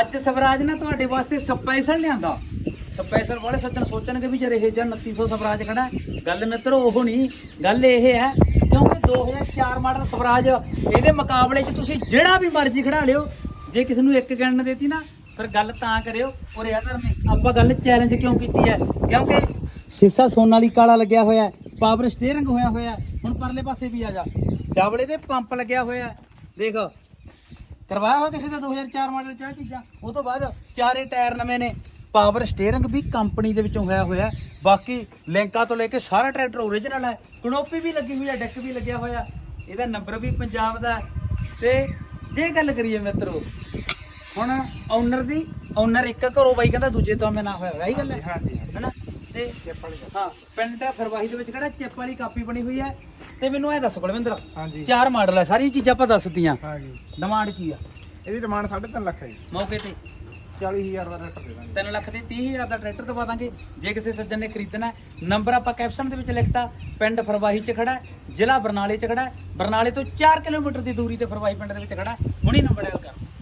ਅੱਜ ਸਵਰਾਜ ਨਾ ਤੁਹਾਡੇ ਵਾਸਤੇ ਸਪੈਸ਼ਲ ਲਿਆਂਦਾ। ਸਪੈਸ਼ਲ ਵਾਲੇ ਸੱਜਣ ਸੋਚਣਗੇ ਵੀ ਜਦ ਇਹ ਜਾਂ 2900 ਸਵਰਾਜ ਖੜਾ ਗੱਲ ਮਿੱਤਰੋ, ਉਹ ਨਹੀਂ। ਗੱਲ ਇਹ ਹੈ, ਕਿਉਂਕਿ 2004 ਮਾਡਲ ਸਵਰਾਜ, ਇਹਦੇ ਮੁਕਾਬਲੇ 'ਚ ਤੁਸੀਂ ਜਿਹੜਾ ਵੀ ਮਰਜ਼ੀ ਖੜਾ ਲਿਓ। ਜੇ ਕਿਸੇ ਨੂੰ ਇੱਕ ਗਿਣਨ ਦੇਤੀ ਨਾ, ਫਿਰ ਗੱਲ ਤਾਂ ਕਰਿਓ। ਔਰ ਯਾਰ ਨੇ ਆਪਾਂ ਗੱਲ ਚੈਲੰਜ ਕਿਉਂ ਕੀਤੀ ਹੈ? ਕਿਉਂਕਿ ਹਿੱਸਾ ਸੋਨਾ ਵਾਲੀ ਕਾਲਾ ਲੱਗਿਆ ਹੋਇਆ ਹੈ ਪਾਵਰ ਸਟੀਅਰਿੰਗ ਹੋਇਆ ਹੋਇਆ ਹੁਣ ਪਰਲੇ ਪਾਸੇ ਵੀ ਆ ਜਾ। ਡਬਲੇ ਦੇ ਪੰਪ ਲੱਗਿਆ ਹੋਇਆ ਦੇਖ ਕਰਵਾਇਆ ਹੋਇਆ ਕਿਸੇ ਦਾ 2004 ਮਾਡਲ ਚ ਆਹ ਚੀਜ਼ਾਂ? ਉਹ ਤੋਂ ਬਾਅਦ ਚਾਰੇ ਟਾਇਰ ਨਵੇਂ ਨੇ। ਪਾਵਰ ਸਟੀਅਰਿੰਗ ਵੀ ਕੰਪਨੀ ਦੇ ਵਿੱਚੋਂ ਹੋਇਆ ਹੋਇਆ। ਬਾਕੀ ਲਿੰਕਾਂ ਤੋਂ ਲੈ ਕੇ ਸਾਰਾ ਟਰੈਕਟਰ ਓਰੀਜਨਲ ਹੈ। ਕਨੋਪੀ ਵੀ ਲੱਗੀ ਹੋਈ ਹੈ ਡੈਕ ਵੀ ਲੱਗਿਆ ਹੋਇਆ। ਇਹਦਾ ਨੰਬਰ ਵੀ ਪੰਜਾਬ ਦਾ। ਤੇ ਜੇ ਗੱਲ ਕਰੀਏ ਮਿੱਤਰੋ ਹੁਣ ਓਨਰ ਦੀ ਓਨਰ ਇੱਕ ਘਰੋਂ ਬਾਈ ਕਹਿੰਦਾ ਦੂਜੇ ਤੋਂ ਮੈਂ ਨਾ ਹੋਇਆ ਹੋਇਆ ਹੀ ਗੱਲ ਹੈ। ਹਾਂਜੀ। ਹੈਨਾ? ਤੇ ਹਾਂ ਪਿੰਡ ਫਰਵਾਹੀ ਦੇ ਵਿੱਚ ਕਿਹੜਾ ਚਿੱਪ ਵਾਲੀ ਕਾਪੀ ਬਣੀ ਹੋਈ ਹੈ? ਤੇ ਮੈਨੂੰ ਇਹ ਦੱਸ ਬਲਵਿੰਦਰ ਹਾਂਜੀ। ਚਾਰ ਮਾਡਲ ਹੈ ਸਾਰੀਆਂ ਚੀਜ਼ਾਂ ਆਪਾਂ ਦੱਸਤੀਆਂ ਹਾਂਜੀ। ਡਿਮਾਂਡ ਕੀ ਆ? ਇਹਦੀ ਡਿਮਾਂਡ 3.5 ਲੱਖ ਹੈ ਜੀ। ਮੌਕੇ ਤੇ। 40000 ਦਾ ਰੇਟ ਦੇ ਦਾਂਗੇ। 3 ਲੱਖ ਦੇ 30000 ਦਾ ਟਰੈਕਟਰ ਦਵਾ ਦਾਂਗੇ। ਜੇ ਕਿਸੇ ਸੱਜਣ ਨੇ ਖਰੀਦਣਾ ਹੈ, ਨੰਬਰ ਆਪਾਂ ਕੈਪਸ਼ਨ ਦੇ ਵਿੱਚ ਲਿਖਤਾ ਪਿੰਡ ਫਰਵਾਹੀ 'ਚ ਖੜਾ ਜ਼ਿਲ੍ਹਾ ਬਰਨਾਲੇ 'ਚ ਖੜਾ ਬਰਨਾਲੇ ਤੋਂ 4 ਕਿਲੋਮੀਟਰ ਦੀ ਦੂਰੀ ਤੇ ਫਰਵਾਹੀ ਪਿੰਡ ਦੇ ਵਿੱਚ ਖੜਾ। ਹੁਣੀ ਨੰਬਰ ਡਾਇਲ ਕਰ।